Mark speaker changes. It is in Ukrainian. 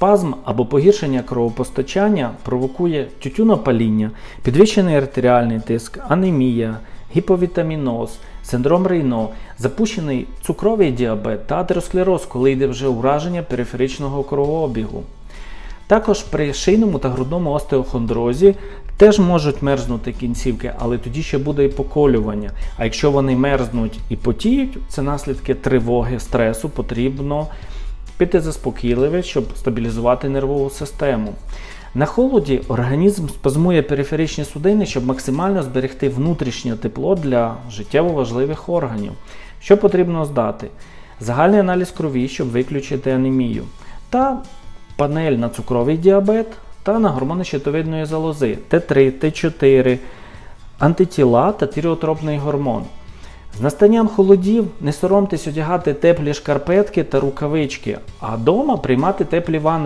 Speaker 1: Спазм або погіршення кровопостачання провокує тютюнопаління, підвищений артеріальний тиск, анемія, гіповітаміноз, синдром Рейно, запущений цукровий діабет та атеросклероз, коли йде вже ураження периферичного кровообігу. Також при шийному та грудному остеохондрозі теж можуть мерзнути кінцівки, але тоді ще буде і поколювання. А якщо вони мерзнуть і потіють, це наслідки тривоги, стресу, потрібно пити заспокійливе, щоб стабілізувати нервову систему. На холоді організм спазмує периферичні судини, щоб максимально зберегти внутрішнє тепло для життєво важливих органів. Що потрібно здати? Загальний аналіз крові, щоб виключити анемію, та панель на цукровий діабет та на гормони щитовидної залози Т3, Т4, антитіла та тіріотропний гормон. З настанням холодів не соромтесь одягати теплі шкарпетки та рукавички, а дома приймати теплі ванни.